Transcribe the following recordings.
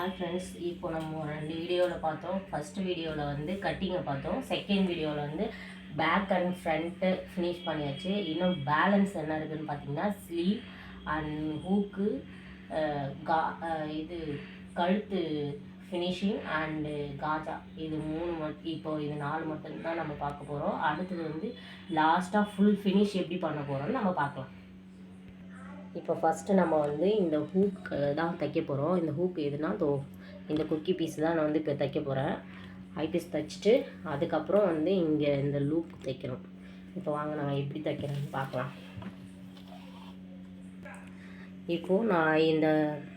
Hi friends இப்போ நம்ம ரெண்டு வீடியோவில் பார்த்தோம். ஃபர்ஸ்ட் வீடியோவில் வந்து கட்டிங்கை பார்த்தோம். செகண்ட் வீடியோவில் வந்து பேக் அண்ட் ஃப்ரண்ட்டு ஃபினிஷ் பண்ணியாச்சு. இன்னும் பேலன்ஸ் என்ன இருக்குதுன்னு பார்த்தீங்கன்னா ஸ்லீவ் அண்ட் ஹூக்கு கா இது கழுத்து ஃபினிஷிங் அண்டு காஜா. இது மூணு மட் இப்போ இது நாலு மட்டும்தான் நம்ம பார்க்க போகிறோம் அடுத்தது வந்து லாஸ்ட்டாக ஃபுல் ஃபினிஷ் எப்படி பண்ண போகிறோம்னு நம்ம பார்க்கலாம். இப்போ ஃபஸ்ட்டு நம்ம வந்து இந்த ஹூக் தான் தைக்க போகிறோம் இந்த ஹூக் எதுனா தோ இந்த குக்கி பீஸ் தான் நான் வந்து இப்போ தைக்க போகிறேன் ஐ பீஸ் தைச்சிட்டு அதுக்கப்புறம் வந்து இங்கே இந்த லூப் தைக்கணும் இப்போ வாங்க நான் எப்படி தைக்கிறேன்னு பார்க்கலாம். இப்போது நான் இந்த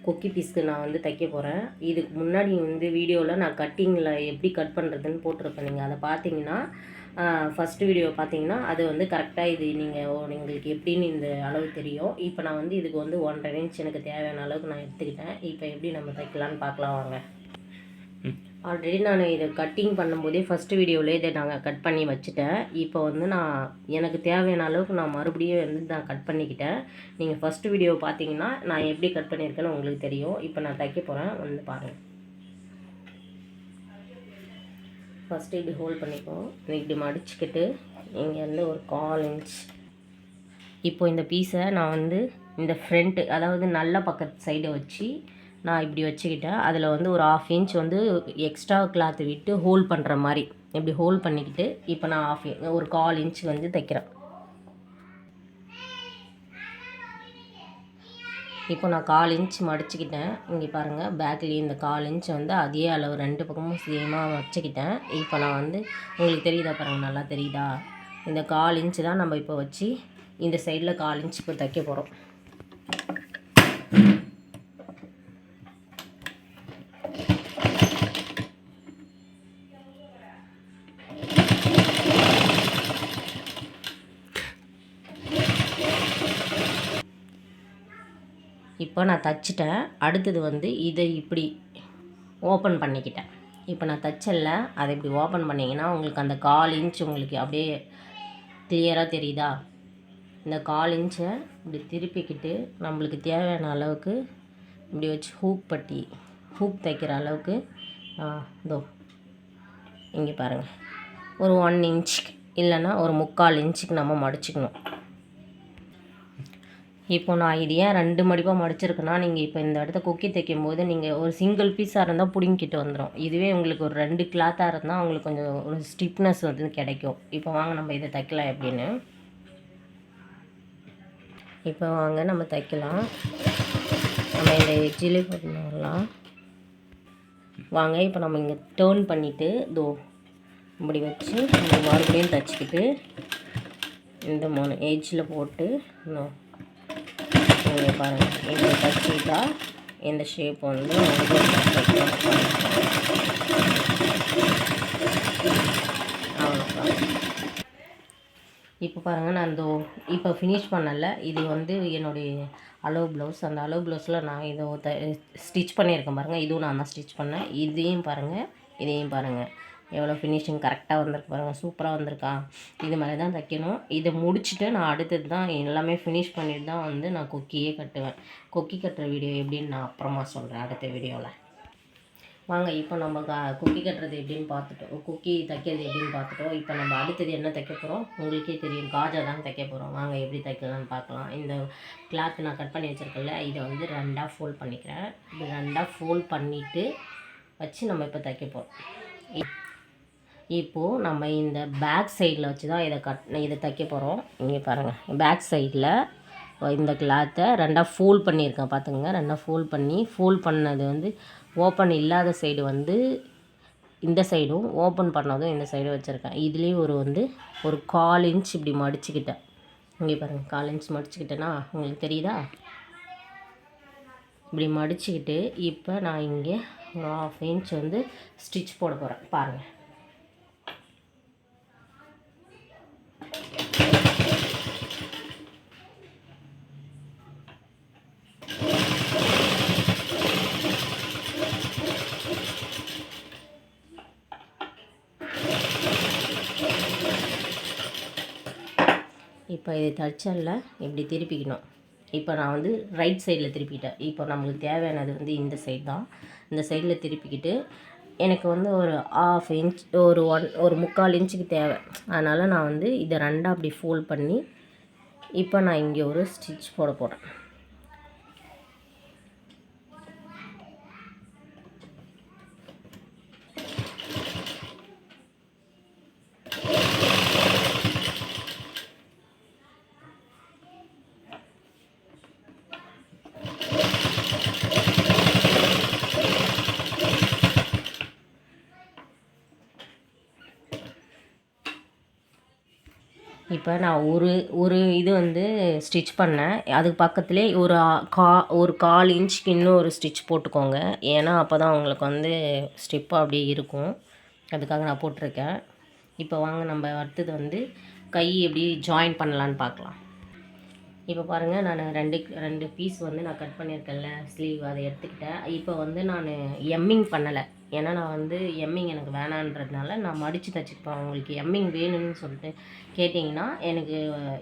கொக்கி பீஸ்க்கு நான் வந்து தைக்க போகிறேன் இதுக்கு முன்னாடி வந்து வீடியோவில் நான் கட்டிங்கில் எப்படி கட் பண்ணுறதுன்னு போட்டிருப்பேன். நீங்கள் அதை பார்த்தீங்கன்னா ஃபஸ்ட்டு வீடியோ பார்த்தீங்கன்னா அது வந்து கரெக்டாக இது நீங்கள் உங்களுக்கு எப்படின்னு இந்த அளவு தெரியும். இப்போ நான் வந்து இதுக்கு வந்து ஒன்றரை இன்ச் எனக்கு தேவையான அளவுக்கு நான் எடுத்துக்கிட்டேன். இப்போ எப்படி நம்ம தைக்கலான்னு பார்க்கலாம் வாங்க. ஆல்ரெடி நான் இதை கட்டிங் பண்ணும்போதே ஃபஸ்ட்டு வீடியோவிலே இதை நாங்கள் கட் பண்ணி வச்சுட்டேன். இப்போ வந்து நான் எனக்கு தேவையான அளவுக்கு நான் மறுபடியும் வந்து நான் கட் பண்ணிக்கிட்டேன். நீங்கள் ஃபஸ்ட்டு வீடியோ பார்த்தீங்கன்னா நான் எப்படி கட் பண்ணியிருக்கேன்னு உங்களுக்கு தெரியும். இப்போ நான் தைக்க போகிறேன் வந்து பாருங்கள் ஃபஸ்ட்டு இப்படி ஹோல்ட் பண்ணிப்போம் இப்படி மடிச்சுக்கிட்டு இங்கேருந்து ஒரு கால் இன்ச் இப்போ இந்த பீஸை நான் வந்து இந்த ஃப்ரண்ட்டு அதாவது நல்ல பக்கத்து சைடை வச்சு நான் இப்படி வச்சுக்கிட்டேன். அதில் வந்து ஒரு ஆஃப் இன்ச் வந்து எக்ஸ்ட்ரா கிளாத் விட்டு ஹோல்ட் பண்ணுற மாதிரி. இப்படி ஹோல்ட் பண்ணிக்கிட்டு இப்போ நான் ஆஃப் ஒரு கால் இன்ச் வந்து தைக்கிறேன். இப்போ நான் கால் இன்ச் மடிச்சுக்கிட்டேன். இங்கே பாருங்கள் பேக்லேயும் இந்த கால் இன்ச் வந்து அதே அளவு ரெண்டு பக்கமும் சேமாக வச்சுக்கிட்டேன். இப்போ நான் வந்து உங்களுக்கு தெரியுதா பாருங்கள் நல்லா தெரியுதா? இந்த கால் இன்ச் தான் நம்ம இப்போ வச்சு இந்த சைடில் கால் இன்ச் இப்போ தைக்க போகிறோம் இப்போ நான் தச்சிட்டேன். அடுத்தது வந்து இதை இப்படி ஓப்பன் பண்ணிக்கிட்டேன். இப்போ நான் தச்சல அதை இப்படி ஓப்பன் பண்ணிங்கன்னா உங்களுக்கு அந்த கால் இன்ச் உங்களுக்கு அப்படியே கிளியராக தெரியுதா? இந்த கால் இன்ச்சை இப்படி திருப்பிக்கிட்டு நம்மளுக்கு தேவையான அளவுக்கு இப்படி வச்சு ஹூக் பட்டி ஹூக் தைக்கிற அளவுக்கு இதோ இங்கே பாருங்கள் ஒரு ஒன் இன்ச்சுக்கு இல்லைன்னா ஒரு முக்கால் இன்ச்சுக்கு நம்ம மடிச்சுக்கணும். இப்போ நான் இது ஏன் ரெண்டு மடிப்பாக மடிச்சிருக்கேன்னா நீங்கள் இப்போ இந்த இடத்த கொக்கி தைக்கும் போது நீங்கள் ஒரு சிங்கிள் பீஸாக இருந்தால் பிடுங்கிட்டு வந்துடும் இதுவே உங்களுக்கு ஒரு ரெண்டு கிளாத்தாக இருந்தால் உங்களுக்கு கொஞ்சம் ஒரு ஸ்டிப்னஸ் வந்து கிடைக்கும். இப்போ வாங்க நம்ம இதை தைக்கலாம் எப்படின்னு. இப்போ வாங்க நம்ம தைக்கலாம். நம்ம இந்த எஜ்ஜிலே பண்ணலாம் வாங்க இப்போ நம்ம இங்கே டேர்ன் பண்ணிவிட்டு தோ இப்படி வச்சு நம்ம மறுபடியும் தைச்சிக்கிட்டு இந்த மூணு ஏஜில் போட்டு இன்னும் நீங்கள் பாருங்கள் இப்படி தச்சுக்கிட்டா இந்த ஷேப் வந்து அவ்வளோதான் இப்போ பாருங்கள் நான் இந்த இப்போ ஃபினிஷ் பண்ணலை. இது வந்து என்னுடைய அளவு ப்ளவுஸ் அந்த அளவு ப்ளவுஸில் நான் இதை த ஸ்டிச் பண்ணியிருக்கேன் பாருங்கள் இதுவும் நான் தான் ஸ்டிச் பண்ணேன். இதையும் பாருங்கள் இதையும் பாருங்கள் எவ்வளோ ஃபினிஷிங் கரெக்டாக வந்திருக்கு பாருங்கள் சூப்பராக வந்திருக்கா. இது மாதிரி தான் தைக்கணும். இதை முடிச்சுட்டு நான் அடுத்தது தான் எல்லாமே ஃபினிஷ் பண்ணிட்டு தான் வந்து நான் கொக்கியே கட்டுவேன். கொக்கி கட்டுற வீடியோ எப்படின்னு நான் அப்புறமா சொல்கிறேன் அடுத்த வீடியோவில் வாங்க இப்போ நம்ம க குக்கி கட்டுறது எப்படின்னு பார்த்துட்டோம். குக்கி தைக்கிறது எப்படின்னு பார்த்துட்டோம். இப்போ நம்ம அடுத்தது என்ன தைக்க போகிறோம் உங்களுக்கே தெரியும் காஜா தான் தைக்க போகிறோம் வாங்க எப்படி தைக்கலாம்னு பார்க்கலாம். இந்த கிளாத் நான் கட் பண்ணி வச்சுருக்கேன்ல இதை வந்து ரெண்டாக ஃபோல்ட் பண்ணிக்கிறேன். இது ரெண்டாக ஃபோல்ட் பண்ணிவிட்டு வச்சு நம்ம இப்போ தைக்க போகிறோம் இப்போது நம்ம இந்த பேக் சைடில் வச்சு தான் இதை கட் இதை தைக்க போகிறோம் இங்கே பாருங்கள் பேக் சைடில் இந்த கிளாத்தை ரெண்டாக ஃபோல்ட் பண்ணியிருக்கேன். பார்த்துங்க ரெண்டாக ஃபோல்ட் பண்ணி ஃபோல்ட் பண்ணது வந்து ஓப்பன் இல்லாத சைடு வந்து இந்த சைடும் ஓப்பன் பண்ணதும் இந்த சைடும் வச்சுருக்கேன். இதுலேயும் ஒரு வந்து ஒரு கால் இன்ச் இப்படி மடிச்சுக்கிட்டேன். இங்கே பாருங்கள் கால் இன்ச் மடிச்சுக்கிட்டேன்னா உங்களுக்கு தெரியுதா? இப்படி மடிச்சுக்கிட்டு இப்போ நான் இங்கே ஒரு ஆஃப் இன்ச் வந்து ஸ்டிச் போட போகிறேன் பாருங்கள் இப்போ இதை தச்சல்ல இப்படி திருப்பிக்கணும். இப்போ நான் வந்து ரைட் சைடில் திருப்பிட்டேன். இப்போ நம்மளுக்கு தேவையானது வந்து இந்த சைடு தான். இந்த சைடில் திருப்பிக்கிட்டு எனக்கு வந்து ஒரு ஆஃப் இன்ச் ஒரு ஒன் ஒரு முக்கால் இன்ச்சுக்கு தேவை. அதனால் நான் வந்து இதை ரெண்டாக அப்படி ஃபோல்ட் பண்ணி இப்போ நான் இங்கே ஒரு ஸ்டிச் போட போகிறேன் இப்போ நான் ஒரு ஒரு இது வந்து ஸ்டிச் பண்ணேன். அதுக்கு பக்கத்துலேயே ஒரு கா ஒரு கால் இன்ச்சுக்கு இன்னும் ஒரு ஸ்டிச் போட்டுக்கோங்க. ஏன்னா அப்போ தான் உங்களுக்கு வந்து ஸ்டிப்பாக அப்படியே இருக்கும். அதுக்காக நான் போட்டிருக்கேன். இப்போ வாங்க நம்ம அடுத்தது வந்து கை எப்படி ஜாயின் பண்ணலான்னு பார்க்கலாம். இப்போ பாருங்கள் நான் ரெண்டு ரெண்டு பீஸ் வந்து நான் கட் பண்ணியிருக்கேன்ல ஸ்லீவ் அதை எடுத்துக்கிட்டேன். இப்போ வந்து நான் எம்மிங் பண்ணலை. ஏன்னா நான் வந்து எம்மிங் எனக்கு வேணான்றதுனால நான் மடித்து தச்சுப்பேன் உங்களுக்கு எம்மிங் வேணும்னு சொல்லிட்டு கேட்டிங்கன்னா எனக்கு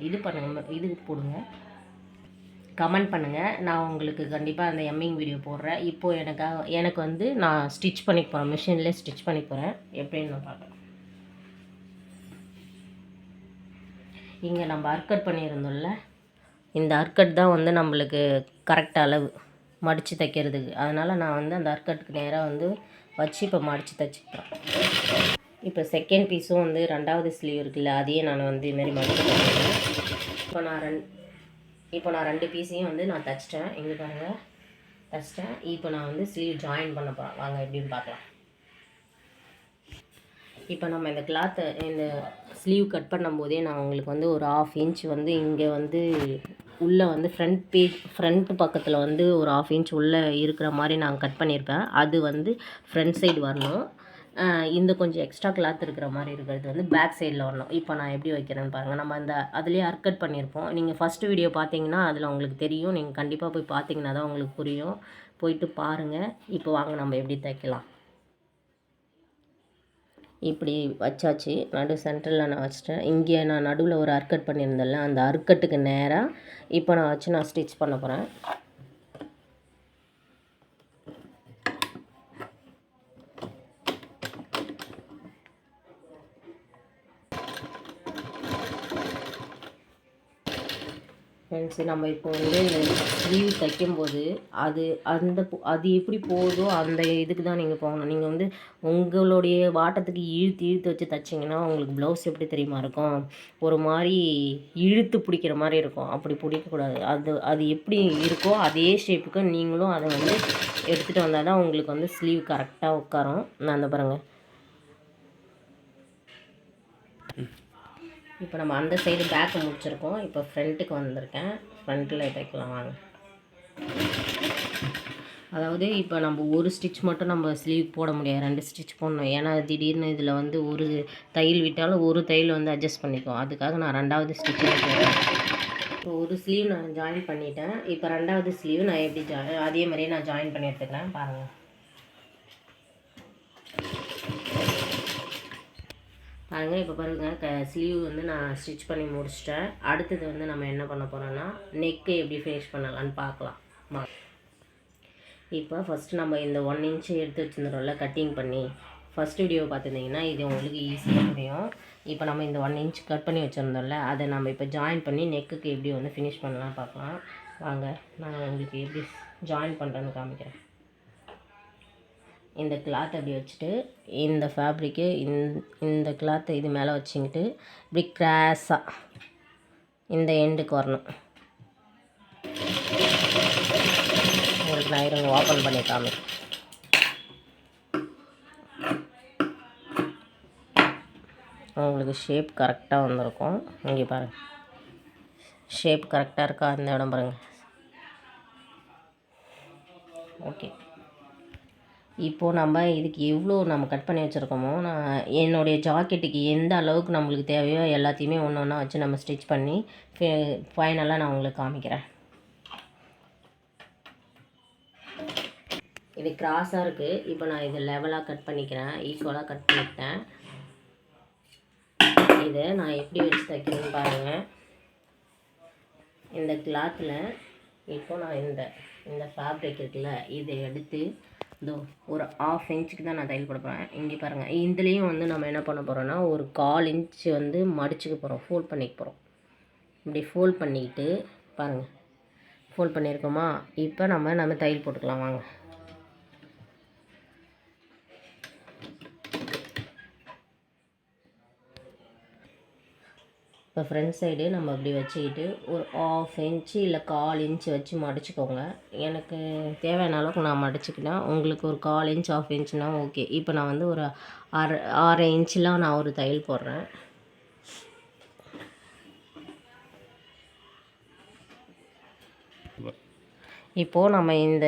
இது பண்ணுங்க இது போடுங்க. கமெண்ட் பண்ணுங்கள் நான் உங்களுக்கு கண்டிப்பாக அந்த எம்மிங் வீடியோ போடுறேன். இப்போது எனக்காக எனக்கு வந்து நான் ஸ்டிச் பண்ணி போகிறேன் மிஷினில் ஸ்டிச் பண்ணி போகிறேன் எப்படின்னு நான் பார்க்குறேன். இங்கே நம்ம அர்க்கட் பண்ணியிருந்தோம்ல. இந்த அர்க்கட் தான் வந்து நம்மளுக்கு கரெக்ட் அளவு. மடித்து தைக்கிறதுக்கு. அதனால் நான் வந்து அந்த அர்க்கட்டுக்கு நேராக வந்து வச்சு இப்போ மடித்து தைச்சிக்கிறேன். இப்போ செகண்ட் பீஸும் வந்து ரெண்டாவது ஸ்லீவ் இருக்குல்ல அதையே நான் வந்து இதுமாரி மடித்து தைக்கிறேன். இப்போ நான் ரெண் இப்போ நான் ரெண்டு பீஸையும் வந்து நான் தைச்சிட்டேன். இங்கே பாருங்கள் தைச்சிட்டேன். இப்போ நான் வந்து ஸ்லீவ் ஜாயின் பண்ண போகிறேன் வாங்க எப்படின்னு பார்க்கலாம். இப்போ நம்ம இந்த கிளாத்தை இந்த ஸ்லீவ் கட் பண்ணும்போதே நான் உங்களுக்கு வந்து ஒரு ஆஃப் இன்ச் வந்து இங்கே வந்து உள்ளே வந்து ஃப்ரண்ட் பேஜ் ஃப்ரண்ட் பக்கத்தில் வந்து ஒரு ஆஃப் இன்ச் உள்ளே இருக்கிற மாதிரி நான் கட் பண்ணியிருப்பேன். அது வந்து ஃப்ரண்ட் சைடு வரணும். இந்த கொஞ்சம் எக்ஸ்ட்ரா கிளாத் இருக்கிற மாதிரி இருக்கிறது வந்து பேக் சைடில் வரணும். இப்போ நான் எப்படி வைக்கிறேன்னு பாருங்கள் நம்ம அந்த அதுலேயே அர்க்கட் பண்ணியிருப்போம். நீங்கள் ஃபஸ்ட்டு வீடியோ பார்த்தீங்கன்னா அதில் உங்களுக்கு தெரியும். நீங்கள் கண்டிப்பாக போய் பார்த்தீங்கன்னா தான் உங்களுக்கு புரியும். போயிட்டு பாருங்கள் இப்போ வாங்க நம்ம எப்படி தைக்கலாம். இப்படி வச்சாச்சு. நடு சென்டரில் நான் வச்சிட்டேன். இங்கே நான் நடுவில் ஒரு அர்க்கட் பண்ணியிருந்தேன்ல அந்த அர்க்கட்டுக்கு நேராக இப்போ நான் வச்சு நான் ஸ்டிச் பண்ண போகிறேன் ஃப்ரெண்ட்ஸ் நம்ம இப்போ வந்து ஸ்லீவ் தைக்கும்போது அது அந்த அது எப்படி போகுதோ அந்த இதுக்கு தான் நீங்கள் போகணும். நீங்கள் வந்து உங்களுடைய வாட்டத்துக்கு இழுத்து இழுத்து வச்சு தைச்சிங்கன்னா உங்களுக்கு ப்ளவுஸ் எப்படி தெரியுமா இருக்கும்? ஒரு மாதிரி இழுத்து பிடிக்கிற மாதிரி இருக்கும். அப்படி பிடிக்கக்கூடாது அது அது எப்படி இருக்கோ அதே ஷேப்புக்கு நீங்களும் அதை வந்து எடுத்துகிட்டு வந்தால் தான் உங்களுக்கு வந்து ஸ்லீவ் கரெக்டாக உட்காரும். நான் அந்த பாருங்கள் இப்போ நம்ம அந்த சைடு பேக்கு முடிச்சிருக்கோம். இப்போ ஃப்ரண்ட்டுக்கு வந்திருக்கேன். ஃப்ரண்ட்டில் தைக்கலாம் வாங்க. அதாவது இப்போ நம்ம ஒரு ஸ்டிச் மட்டும் நம்ம ஸ்லீவ் போட முடியாது. ரெண்டு ஸ்டிச் போடணும். ஏன்னா திடீர்னு இதில் வந்து ஒரு தையல் விட்டாலும் ஒரு தையல் வந்து அட்ஜஸ்ட் பண்ணிக்கும் அதுக்காக நான் ரெண்டாவது ஸ்டிச் போடுறேன். இப்போ ஒரு ஸ்லீவ் நான் ஜாயின் பண்ணிட்டேன். இப்போ ரெண்டாவது ஸ்லீவ் நான் எப்படி ஜா அதே மாதிரியே நான் ஜாயின் பண்ணி எடுத்துக்கிறேன். பாருங்கள் பாருங்க இப்போ பாருங்க க ஸ்லீவ் வந்து நான் ஸ்டிச் பண்ணி முடிச்சிட்டேன். அடுத்தது வந்து நம்ம என்ன பண்ண போகிறோன்னா நெக்கு எப்படி ஃபினிஷ் பண்ணலான்னு பார்க்கலாம். மா இப்போ ஃபஸ்ட்டு நம்ம இந்த ஒன் இன்ச்சு எடுத்து வச்சுருந்தோம்ல கட்டிங் பண்ணி ஃபஸ்ட் வீடியோ பார்த்துருந்தீங்கன்னா இது உங்களுக்கு ஈஸியாக முடியும் இப்போ நம்ம இந்த ஒன் இன்ச் கட் பண்ணி வச்சுருந்தோம்ல அதை நம்ம இப்போ ஜாயின் பண்ணி நெக்குக்கு எப்படி வந்து ஃபினிஷ் பண்ணலாம் பார்க்கலாம். வாங்க நான் உங்களுக்கு எப்படி ஜாயின் பண்ணுறேன்னு காமிக்கிறேன். இந்த கிளாத் அப்படி வச்சுட்டு இந்த ஃபேப்ரிக்கு இந்த இந்த கிளாத்தை இது மேலே வச்சுக்கிட்டு இப்படி கிராஸாக இந்த எண்டுக்கு வரணும். உங்களுக்கு நான் இருங்க ஓப்பன் பண்ணி காமிக்கிறேன் உங்களுக்கு ஷேப் கரெக்டாக வந்திருக்கும். இங்கே பாருங்கள் ஷேப் கரெக்டாக இருக்கா? அந்த இடம் பாருங்கள் ஓகே இப்போது நம்ம இதுக்கு எவ்வளோ நம்ம கட் பண்ணி வச்சுருக்கோமோ நான் என்னுடைய ஜாக்கெட்டுக்கு எந்த அளவுக்கு நம்மளுக்கு தேவையோ எல்லாத்தையுமே ஒன்று ஒன்றா வச்சு நம்ம ஸ்டிச் பண்ணி ஃபைனலாக நான் உங்களுக்கு காமிக்கிறேன். இது கிராஸாக இருக்குது இப்போ நான் இது லெவலாக கட் பண்ணிக்கிறேன். ஈக்குவலாக கட் பண்ணிக்கிட்டேன். இதை நான் எப்படி வச்சு தைக்கிறேன்னு பாருங்கள் இந்த கிளாத்தில் இப்போ நான் இந்த இந்த ஃபேப்ரிக் இருக்குல்ல இதை எடுத்து இதோ ஒரு ஆஃப் இன்ச்சுக்கு தான் நான் தையல் போட போகிறேன் இங்கே பாருங்கள் இதுலேயும் வந்து நம்ம என்ன பண்ண போகிறோன்னா ஒரு கால் இன்ச் வந்து மடிச்சுக்க போகிறோம் ஃபோல்ட் பண்ணிக்க போகிறோம் இப்படி ஃபோல்ட் பண்ணிக்கிட்டு பாருங்கள் ஃபோல்ட் பண்ணியிருக்கோமா இப்போ நம்ம நம்ம தையல் போட்டுக்கலாம். வாங்க. இப்போ ஃப்ரண்ட் சைடு நம்ம அப்படி வச்சுக்கிட்டு ஒரு ஆஃப் இன்ச்சு இல்லை கால் இன்ச்சு வச்சு மடிச்சுக்கோங்க. எனக்கு தேவையான அளவுக்கு நான் மடிச்சுக்கிட்டேன். உங்களுக்கு ஒரு கால் இன்ச் ஆஃப் இன்ச்சுனா ஓகே இப்போ நான் வந்து ஒரு அரை ஆறு இன்ச்செலாம் நான் ஒரு தையல் போடுறேன். இப்போது நம்ம இந்த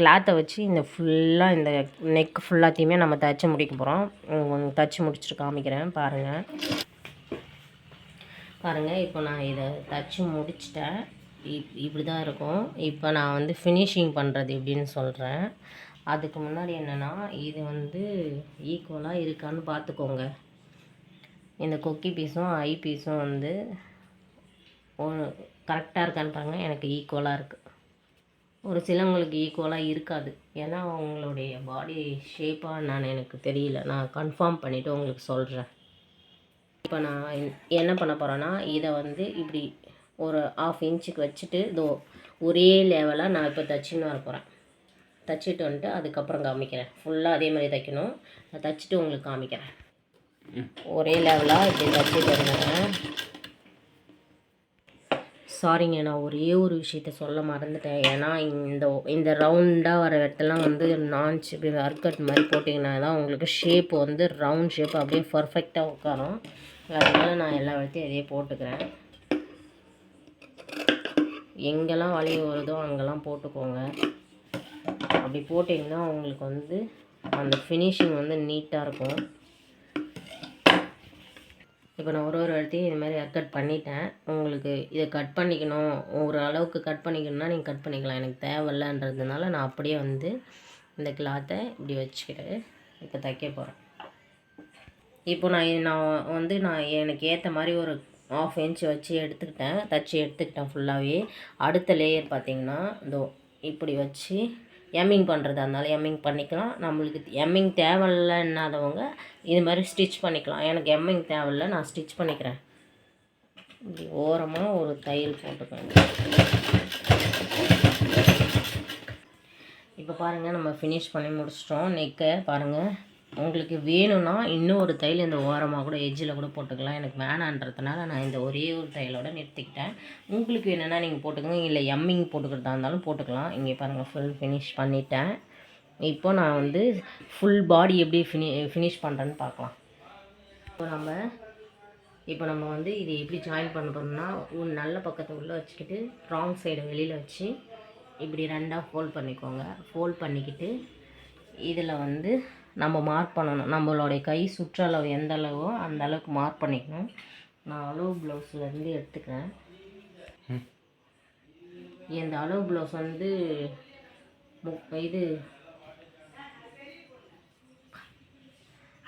கிளாத்தை வச்சு இந்த ஃபுல்லாக இந்த நெக் ஃபுல்லாத்தையுமே நம்ம தைச்சி முடிக்க போகிறோம் தைச்சி முடிச்சுட்டு காமிக்கிறேன் பாருங்கள் பாருங்கள் இப்போ நான் இதை தச்சு முடிச்சிட்டேன். இப் இப்படி தான் இருக்கும். இப்போ நான் வந்து ஃபினிஷிங் பண்ணுறது எப்படின்னு சொல்கிறேன் அதுக்கு முன்னாடி என்னென்னா இது வந்து ஈக்குவலாக இருக்கான்னு பார்த்துக்கோங்க இந்த கொக்கி பீஸும் ஐ பீஸும் வந்து கரெக்டாக இருக்கான்னு பாருங்கள் எனக்கு ஈக்குவலாக இருக்குது ஒரு சிலவங்களுக்கு ஈக்குவலாக இருக்காது. ஏன்னா அவங்களுடைய பாடி ஷேப்பாக நான் எனக்கு தெரியல. நான் கன்ஃபார்ம் பண்ணிவிட்டு உங்களுக்கு சொல்கிறேன் இப்போ நான் என்ன பண்ண போகிறேன்னா இதை வந்து இப்படி ஒரு ஆஃப் இன்ச்சுக்கு வச்சுட்டு இதோ ஒரே லெவலாக நான் இப்போ தச்சுன்னு வர போகிறேன் தச்சுட்டு வந்துட்டு அதுக்கப்புறம் காமிக்கிறேன். ஃபுல்லாக அதே மாதிரி தைக்கணும். நான் தச்சுட்டு உங்களுக்கு காமிக்கிறேன். ஒரே லெவலாக இப்படி தச்சுட்டு வந்துடுறேன் சாரிங்க நான் ஒரே ஒரு விஷயத்த சொல்ல மறந்துட்டேன். ஏன்னா இந்த இந்த ரவுண்டாக வர இடத்துலாம் வந்து நான்ச் இப்படி அர்கட் மாதிரி போட்டிங்கன்னா தான் உங்களுக்கு ஷேப் வந்து ரவுண்ட் ஷேப் அப்படியே பர்ஃபெக்டாக உட்காரும். அதனால் நான் எல்லா இடத்தையும் இதே போட்டுக்கிறேன். எங்கெல்லாம் வலி வருதோ அங்கெல்லாம் போட்டுக்கோங்க. அப்படி போட்டிங்கன்னா உங்களுக்கு வந்து அந்த ஃபினிஷிங் வந்து நீட்டாக இருக்கும். இப்போ நான் ஒரு ஒரு இடத்தையும் இது மாதிரி கட் பண்ணிட்டேன். உங்களுக்கு இதை கட் பண்ணிக்கணும். ஒரு அளவுக்கு கட் பண்ணிக்கணும்னா நீங்கள் கட் பண்ணிக்கலாம். எனக்கு தேவையில்லன்றதுனால நான் அப்படியே வந்து இந்த கிளாத்தை இப்படி வச்சுக்கிட்டு இப்போ தைக்க போகிறேன் இப்போ நான் நான் வந்து நான் எனக்கு ஏற்ற மாதிரி ஒரு ஆஃப் இன்ச் வச்சு எடுத்துக்கிட்டேன். தச்சு எடுத்துக்கிட்டேன் ஃபுல்லாகவே அடுத்த லேயர் பார்த்திங்கன்னா இதோ இப்படி வச்சு எம்மிங் பண்ணுறதா இருந்தாலும் எம்மிங் பண்ணிக்கலாம். நம்மளுக்கு எம்மிங் தேவையில்லைன்னாதவங்க இது மாதிரி ஸ்டிச் பண்ணிக்கலாம். எனக்கு எம்மிங் தேவையில்ல நான் ஸ்டிச் பண்ணிக்கிறேன். இப்படி ஓரமாக ஒரு தையல் போட்டுக்கோங்க. இப்போ பாருங்கள் நம்ம ஃபினிஷ் பண்ணி முடிச்சிட்டோம். நெக்கை பாருங்கள் உங்களுக்கு வேணும்னா இன்னும் ஒரு தையல் இந்த ஓரமாக கூட எஜ்ஜில் கூட போட்டுக்கலாம். எனக்கு வேணான்றதுனால நான் இந்த ஒரே ஒரு தையலோட நிறுத்திக்கிட்டேன். உங்களுக்கு வேணும்னா நீங்கள் போட்டுக்கோங்க. இல்லை எம்மிங் போட்டுக்கிறதா இருந்தாலும் போட்டுக்கலாம். இங்கே பாருங்கள் ஃபுல் ஃபினிஷ் பண்ணிட்டேன். இப்போ நான் வந்து ஃபுல் பாடி எப்படி ஃபினி ஃபினிஷ் பண்ணுறேன்னு பார்க்கலாம். இப்போ நம்ம இப்போ நம்ம வந்து இது எப்படி ஜாயின் பண்ண போகிறோம்னா ஒரு நல்ல பக்கத்தை உள்ளே வச்சுக்கிட்டு ராங் சைடை வெளியில் வச்சு இப்படி ரெண்டாக ஃபோல்ட் பண்ணிக்கோங்க. ஃபோல்ட் பண்ணிக்கிட்டு இதில் வந்து நம்ம மார்க் பண்ணணும். நம்மளுடைய கை சுற்றளவு எந்த அளவோ அந்த அளவுக்கு மார்க் பண்ணிக்கணும். நான் அளவு ப்ளவுஸ்லேருந்து எடுத்துக்கிறேன். இந்த அளவு ப்ளவுஸ் வந்து இது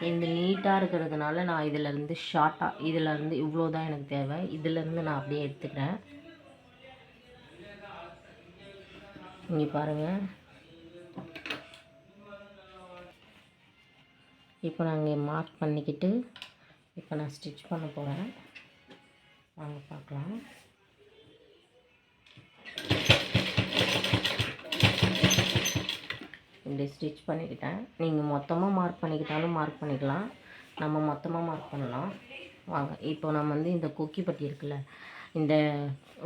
இந்த நீட்டாக இருக்கிறதுனால நான் இதிலேருந்து ஷார்ட்டாக இதிலேருந்து இவ்வளோ தான் எனக்கு தேவை. இதிலேருந்து நான் அப்படியே எடுத்துக்கிறேன். இங்கே பாருங்கள் இப்போ நான் இங்கே மார்க் பண்ணிக்கிட்டு இப்போ நான் ஸ்டிச் பண்ண போகிறேன் வாங்க பார்க்கலாம். இப்படி ஸ்டிச் பண்ணிக்கிட்டேன். நீங்கள் மொத்தமாக மார்க் பண்ணிக்கிட்டாலும் மார்க் பண்ணிக்கலாம். நம்ம மொத்தமாக மார்க் பண்ணலாம். வாங்க இப்போ நம்ம வந்து இந்த கொக்கி பட்டி இருக்குல்ல இந்த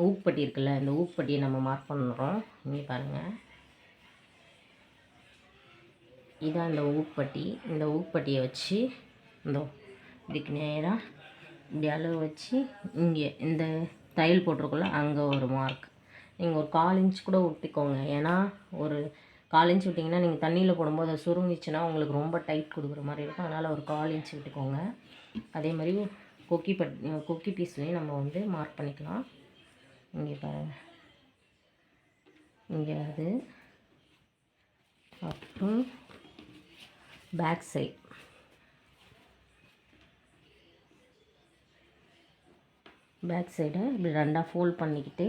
ஊப்பட்டி இருக்குல்ல இந்த ஊப்பட்டியை நம்ம மார்க் பண்ணுறோம் இங்கே பாருங்கள் இதான் இந்த ஊப்பட்டி இந்த ஊப்பட்டியை வச்சு இந்த இதுக்கு நேராக இப்படி அளவு வச்சு இங்கே இந்த தையல் போட்டிருக்குள்ள அங்கே ஒரு மார்க் நீங்கள் ஒரு கால் இன்ச் கூட ஊற்றிக்கோங்க ஏன்னா ஒரு கால் இன்ச் விட்டிங்கன்னா நீங்கள் தண்ணியில் போடும்போது அது சுருங்கிச்சுன்னா உங்களுக்கு ரொம்ப டைட் கொடுக்குற மாதிரி இருக்கும். அதனால் ஒரு கால் இன்ச் விட்டுக்கோங்க. அதே மாதிரி கொக்கி பட் கொக்கி பீஸ்லேயும் நம்ம வந்து மார்க் பண்ணிக்கலாம். இங்கே பாருங்கள் இங்கே அது. அப்புறம் பேக் சைட். பேக் சைடை இப்படி ரெண்டாக ஃபோல்ட் பண்ணிக்கிட்டு.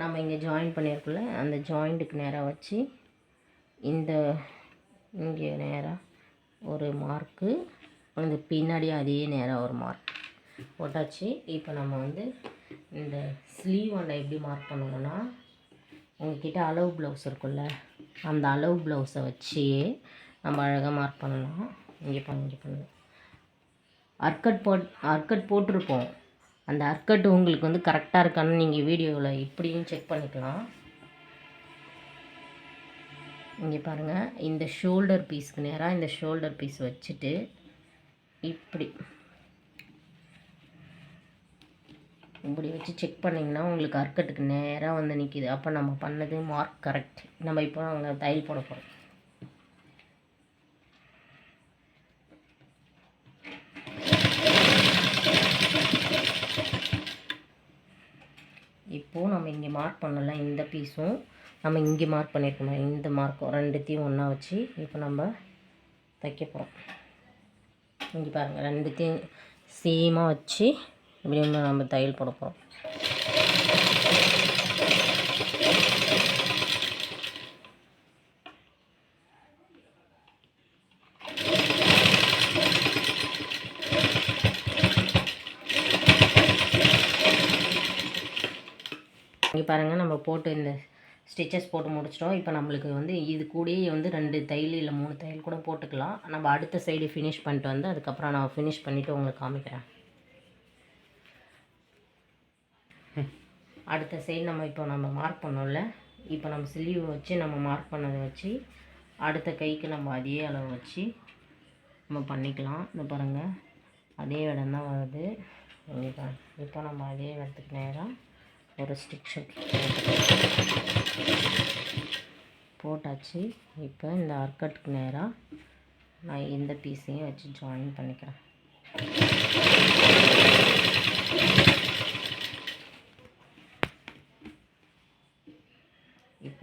நம்ம இங்கே ஜாயின் பண்ணியிருக்குள்ள அந்த ஜாயிண்ட்டுக்கு நேராக வச்சு இந்த இங்கே நேராக ஒரு மார்க்கு இந்த பின்னாடி அதே நேராக ஒரு மார்க் போட்டாச்சு. இப்போ நம்ம வந்து இந்த ஸ்லீவ் ஒன்றை எப்படி மார்க் பண்ணணும்னா உங்ககிட்ட அளவு ப்ளவுஸ் இருக்குல்ல அந்த அளவு ப்ளவுஸை வச்சு நம்ம அழகாக மார்க் பண்ணலாம். இங்கே பண்ண இங்கே பண்ணலாம் அர்க்கட் போட் அர்க்கட் போட்டிருப்போம். அந்த அர்க்கட் உங்களுக்கு வந்து கரெக்டாக இருக்கான்னு நீங்கள் வீடியோவில் இப்படியும் செக் பண்ணிக்கலாம். இங்கே பாருங்கள் இந்த ஷோல்டர் பீஸ்க்கு நேராக இந்த ஷோல்டர் பீஸ் வச்சுட்டு இப்படி இப்படி வச்சு செக் பண்ணிங்கன்னா உங்களுக்கு அர்க்கட்டுக்கு நேராக வந்து நிற்கிது அப்போ நம்ம பண்ணது மார்க் கரெக்ட் நம்ம இப்போ அங்கே தையல் போட போகிறோம் இப்போது நம்ம இங்கே மார்க் பண்ணலாம் இந்த பீஸும் நம்ம இங்கே மார்க் பண்ணியிருக்கோம் இந்த மார்க்கும் ரெண்டுத்தையும் ஒன்றா வச்சு இப்போ நம்ம தைக்க போகிறோம் இங்கே பாருங்கள் ரெண்டுத்தையும் சேமாக வச்சு இப்படி நம்ம தையல் போட போகிறோம் இங்கே பாருங்கள் நம்ம போட்டு இந்த ஸ்டிச்சஸ் போட்டு முடிச்சிட்டோம். இப்போ நம்மளுக்கு வந்து இது கூடயே வந்து ரெண்டு தையல் இல்லை மூணு தையல் கூட போட்டுக்கலாம். நம்ம அடுத்த சைடு ஃபினிஷ் பண்ணிட்டு வந்து அதுக்கப்புறம் நான் ஃபினிஷ் பண்ணிவிட்டு உங்களுக்கு காமிக்கிறேன். அடுத்த சைடு நம்ம இப்போ நம்ம மார்க் பண்ணோம்ல இப்போ நம்ம ஸ்லீவ் வச்சு நம்ம மார்க் பண்ணதை வச்சு அடுத்த கைக்கு நம்ம அதே அளவு வச்சு நம்ம பண்ணிக்கலாம். இந்த பாருங்கள் அதே இடம் தான் வருது. இங்கே இப்போ நம்ம அதே இடத்துக்கு நேராக ஒரு ஸ்டிச் போட்டாச்சு. இப்போ இந்த அர்க்கட்டுக்கு நேராக நான் இந்த பீஸையும் வச்சு ஜாயின் பண்ணிக்கிறேன்.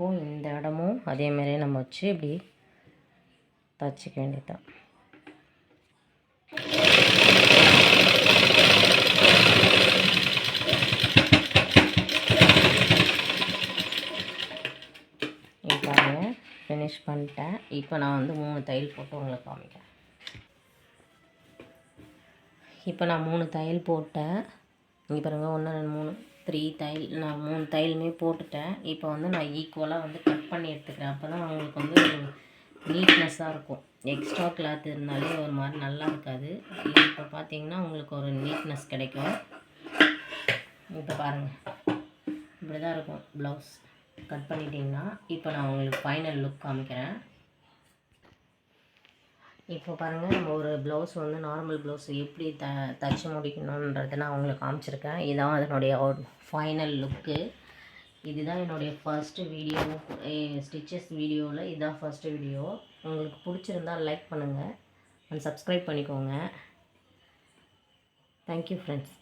இப்போது இந்த இடமும் அதே மாதிரியே நம்ம வச்சு இப்படி தச்சுக்க வேண்டியதுதான். இப்போ பாருங்க ஃபினிஷ் பண்ணிட்டேன். இப்போ நான் வந்து மூணு தையல் போட்டு உங்களுக்கு காமிக்கிறேன். இப்போ நான் மூணு தையல் போட்டேன். இங்கே பாருங்கள் ஒன்று ரெண்டு மூணு. த்ரீ தையல் நான் மூணு தையலுமே போட்டுட்டேன். இப்போ வந்து நான் ஈக்குவலாக வந்து கட் பண்ணி எடுத்துக்கிறேன். அப்போ தான் உங்களுக்கு வந்து நீட்னஸ்ஸாக இருக்கும். எக்ஸ்ட்ரா கிளாத் இருந்தாலே ஒரு மாதிரி நல்லா இருக்காது. இப்போ பார்த்தீங்கன்னா உங்களுக்கு ஒரு நீட்னஸ் கிடைக்கும். இப்போ பாருங்கள் இப்படி தான் இருக்கும் ப்ளவுஸ் கட் பண்ணிட்டீங்கன்னா இப்போ நான் உங்களுக்கு ஃபைனல் லுக் காமிக்கிறேன். இப்போ பாருங்கள் நம்ம ஒரு ப்ளவுஸ் வந்து நார்மல் ப்ளவுஸ் எப்படி த தச்சு முடிக்கணுன்றதை நான் உங்களுக்கு காமிச்சிருக்கேன். இதுதான் அதனுடைய ஃபைனல் லுக்கு இதுதான் என்னுடைய ஃபஸ்ட்டு வீடியோ ஸ்டிச்சஸ் வீடியோவில் இதுதான் ஃபர்ஸ்ட்டு வீடியோ உங்களுக்கு பிடிச்சிருந்தா லைக் பண்ணுங்கள் அண்ட் சப்ஸ்கிரைப் பண்ணிக்கோங்க. Thank you friends